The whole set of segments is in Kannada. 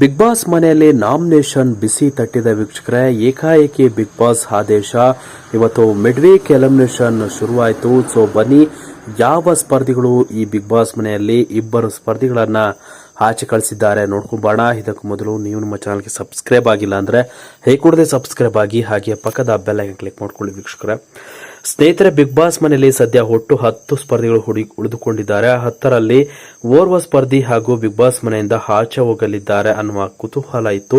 ಬಿಗ್ ಬಾಸ್ ಮನೆಯಲ್ಲಿ ನಾಮಿನೇಷನ್ ಬಿಸಿ ತಟ್ಟಿದ ವೀಕ್ಷಕರೇ, ಏಕಾಏಕಿ ಬಿಗ್ ಬಾಸ್ ಆದೇಶ. ಇವತ್ತು ಮಿಡ್ ವೀಕ್ ಎಲಿಮಿನೇಷನ್ ಶುರುವಾಯಿತು. ಸೊ ಬನ್ನಿ, ಯಾವ ಸ್ಪರ್ಧಿಗಳು ಈ ಬಿಗ್ ಬಾಸ್ ಮನೆಯಲ್ಲಿ ಇಬ್ಬರು ಸ್ಪರ್ಧಿಗಳನ್ನ ಆಚೆ ಕಳಿಸಿದ್ದಾರೆ ನೋಡ್ಕೊಂಬೋಣ. ಇದಕ್ಕೂ ಮೊದಲು ನೀವು ನಮ್ಮ ಚಾನಲ್ಗೆ ಸಬ್ಸ್ಕ್ರೈಬ್ ಆಗಿಲ್ಲ ಅಂದ್ರೆ, ಹೇಗೆ ಕೂಡದೆ ಸಬ್ಸ್ಕ್ರೈಬ್ ಆಗಿ ಹಾಗೆ ಪಕ್ಕದ ಬೆಲ್ಲೈಕನ್ ಕ್ಲಿಕ್ ಮಾಡ್ಕೊಳ್ಳಿ ವೀಕ್ಷಕರೇ. ಸ್ನೇಹಿತರೆ ಬಿಗ್ ಬಾಸ್ ಮನೆಯಲ್ಲಿ ಸದ್ಯ ಒಟ್ಟು ಹತ್ತು ಸ್ಪರ್ಧಿಗಳು ಹುಡಿ, ಉಳಿದುಕೊಂಡಿದ್ದಾರೆ. ಹತ್ತರಲ್ಲಿ ಓರ್ವ ಸ್ಪರ್ಧಿ ಹಾಗೂ ಬಿಗ್ ಬಾಸ್ ಮನೆಯಿಂದ ಆಚೆ ಹೋಗಲಿದ್ದಾರೆ ಅನ್ನುವ ಕುತೂಹಲ ಇತ್ತು.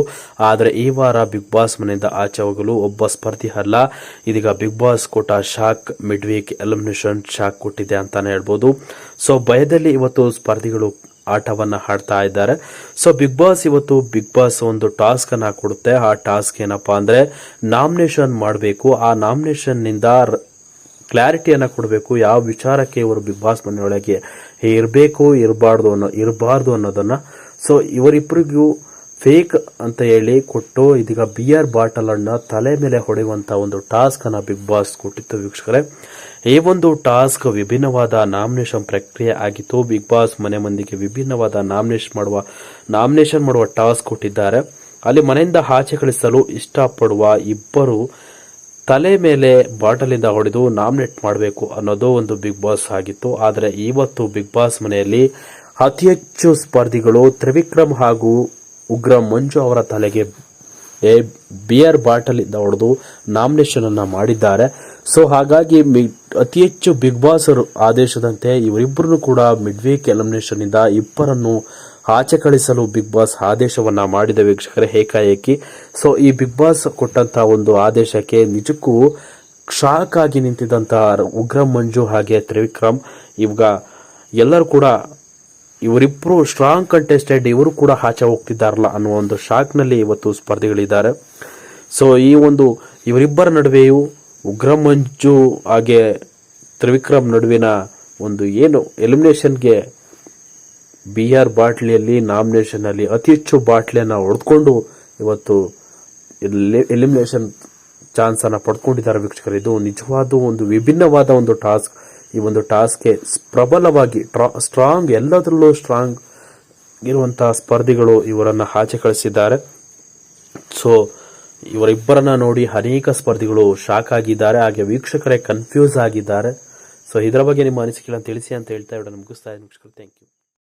ಆದರೆ ಈ ವಾರ ಬಿಗ್ ಬಾಸ್ ಮನೆಯಿಂದ ಆಚೆ ಹೋಗಲು ಒಬ್ಬ ಸ್ಪರ್ಧಿ ಅಲ್ಲ. ಇದೀಗ ಬಿಗ್ ಬಾಸ್ ಕೊಟ್ಟ shock mid week elimination shock ಕೊಟ್ಟಿದೆ ಅಂತಾನೆ ಹೇಳ್ಬೋದು. ಸೊ ಭಯದಲ್ಲಿ ಇವತ್ತು ಸ್ಪರ್ಧಿಗಳು ಆಟವನ್ನ ಆಡ್ತಾ ಇದ್ದಾರೆ. ಸೊ ಬಿಗ್ ಬಾಸ್ ಇವತ್ತು ಬಿಗ್ ಬಾಸ್ ಒಂದು ಟಾಸ್ಕ್ ಅನ್ನ ಕೊಡುತ್ತೆ. ಆ ಟಾಸ್ಕ್ ಏನಪ್ಪಾ ಅಂದ್ರೆ ನಾಮಿನೇಷನ್ ಮಾಡಬೇಕು. ಆ ನಾಮಿನೇಷನ್ನಿಂದ ಕ್ಲಾರಿಟಿಯನ್ನ ಕೊಡಬೇಕು, ಯಾವ ವಿಚಾರಕ್ಕೆ ಇವರು ಬಿಗ್ ಬಾಸ್ ಮನೆಯೊಳಗೆ ಇರಬೇಕು, ಇರಬಾರ್ದು ಅನ್ನೋ, ಇರಬಾರ್ದು ಅನ್ನೋದನ್ನು. ಸೊ ಇವರಿಬ್ಬರಿಗೂ ಫೇಕ್ ಅಂತ ಹೇಳಿ ಕೊಟ್ಟು, ಇದೀಗ ಬಿಯರ್ ಬಾಟಲ್ ಅನ್ನ ತಲೆ ಮೇಲೆ ಹೊಡೆಯುವಂಥ ಒಂದು ಟಾಸ್ಕ್ ಅನ್ನ ಬಿಗ್ ಬಾಸ್ ಕೊಟ್ಟಿತ್ತು ವೀಕ್ಷಕರೇ. ಈ ಒಂದು ಟಾಸ್ಕ್ ವಿಭಿನ್ನವಾದ ನಾಮಿನೇಷನ್ ಪ್ರಕ್ರಿಯೆ ಆಗಿತ್ತು. ಬಿಗ್ ಬಾಸ್ ಮನೆ ಮಂದಿಗೆ ವಿಭಿನ್ನವಾದ ನಾಮಿನೇಷನ್ ಮಾಡುವ ನಾಮಿನೇಷನ್ ಮಾಡುವ ಟಾಸ್ಕ್ ಕೊಟ್ಟಿದ್ದಾರೆ. ಅಲ್ಲಿ ಮನೆಯಿಂದ ಆಚೆ ಕಳಿಸಲು ಇಷ್ಟಪಡುವ ಇಬ್ಬರು ತಲೆ ಮೇಲೆ ಬಾಟಲಿಂದ ಹೊಡೆದು ನಾಮಿನೇಟ್ ಮಾಡಬೇಕು ಅನ್ನೋದು ಒಂದು ಬಿಗ್ ಬಾಸ್ ಆಗಿತ್ತು. ಆದರೆ ಇವತ್ತು ಬಿಗ್ ಬಾಸ್ ಮನೆಯಲ್ಲಿ ಅತಿ ಹೆಚ್ಚು ಸ್ಪರ್ಧಿಗಳು ತ್ರಿವಿಕ್ರಮ್ ಹಾಗೂ ಉಗ್ರ ಮಂಜು ಅವರ ತಲೆಗೆ ಬಿಯರ್ ಬಾಟಲ್ ಇಂದ ಹೊಡೆದು ನಾಮಿನೇಷನ್ ಅನ್ನ ಮಾಡಿದ್ದಾರೆ. ಸೊ ಹಾಗಾಗಿ ಅತಿ ಹೆಚ್ಚು ಬಿಗ್ ಬಾಸ್ ಆದೇಶದಂತೆ ಇವರಿಬ್ಬರನ್ನು ಕೂಡ ಮಿಡ್ ವೀಕ್ ಎಲಿಮಿನೇಷನ್ ಇಂದ ಇಬ್ಬರನ್ನು ಆಚೆ ಕಳಿಸಲು ಬಿಗ್ ಬಾಸ್ ಆದೇಶವನ್ನ ಮಾಡಿದ ವೀಕ್ಷಕರೇ, ಏಕಾಏಕಿ. ಸೊ ಈ ಬಿಗ್ ಬಾಸ್ ಕೊಟ್ಟಂತ ಒಂದು ಆದೇಶಕ್ಕೆ ನಿಜಕ್ಕೂ ಶಾಕ್ ಆಗಿ ನಿಂತಿದ್ದಂತಹ ಉಗ್ರ ಮಂಜು ಹಾಗೆ ತ್ರಿವಿಕ್ರಮ್, ಇವಾಗ ಎಲ್ಲರೂ ಕೂಡ ಇವರಿಬ್ಬರು ಸ್ಟ್ರಾಂಗ್ ಕಂಟೆಸ್ಟೆಡ್ ಇವರು ಕೂಡ ಆಚೆ ಹೋಗ್ತಿದ್ದಾರಲ್ಲ ಅನ್ನುವ ಒಂದು ಶಾಕ್ನಲ್ಲಿ ಇವತ್ತು ಸ್ಪರ್ಧಿಗಳಿದ್ದಾರೆ. ಸೊ ಈ ಒಂದು ಇವರಿಬ್ಬರ ನಡುವೆಯೂ ಉಗ್ರ ಮಂಜು ಹಾಗೆ ತ್ರಿವಿಕ್ರಮ್ ನಡುವಿನ ಒಂದು ಏನು ಎಲಿಮಿನೇಷನ್ಗೆ ಬಿ ಆರ್ ಬಾಟ್ಲಿಯಲ್ಲಿ ನಾಮಿನೇಷನ್ ಅಲ್ಲಿ ಅತಿ ಹೆಚ್ಚು ಬಾಟ್ಲಿಯನ್ನು ಹೊಡೆದುಕೊಂಡು ಇವತ್ತು ಎಲಿಮಿನೇಷನ್ ಚಾನ್ಸನ್ನು ಪಡ್ಕೊಂಡಿದ್ದಾರೆ ವೀಕ್ಷಕರು. ಇದು ನಿಜವಾದ ಒಂದು ವಿಭಿನ್ನವಾದ ಒಂದು ಟಾಸ್ಕ್. ಈ ಒಂದು ಟಾಸ್ಕ್ಗೆ ಪ್ರಬಲವಾಗಿ ಸ್ಟ್ರಾಂಗ್, ಎಲ್ಲದರಲ್ಲೂ ಸ್ಟ್ರಾಂಗ್ ಇರುವಂತಹ ಸ್ಪರ್ಧಿಗಳು ಇವರನ್ನ ಆಚೆ ಕಳಿಸಿದ್ದಾರೆ. ಸೊ, ಇವರಿಬ್ಬರನ್ನ ನೋಡಿ ಅನೇಕ ಸ್ಪರ್ಧಿಗಳು ಶಾಕ್ ಆಗಿದ್ದಾರೆ. ಹಾಗೆ ವೀಕ್ಷಕರೇ ಕನ್ಫ್ಯೂಸ್ ಆಗಿದ್ದಾರೆ. ಸೊ, ಇದರ ಬಗ್ಗೆ ನಿಮ್ಮ ಅನಿಸಿಕೆಗಳನ್ನು ತಿಳಿಸಿ ಅಂತ ಹೇಳ್ತಾ ಇರೋಣ ಮುಗಿಸ್ತಾ ಇದ್ದೀನಿ ವೀಕ್ಷಕರು. Thank you.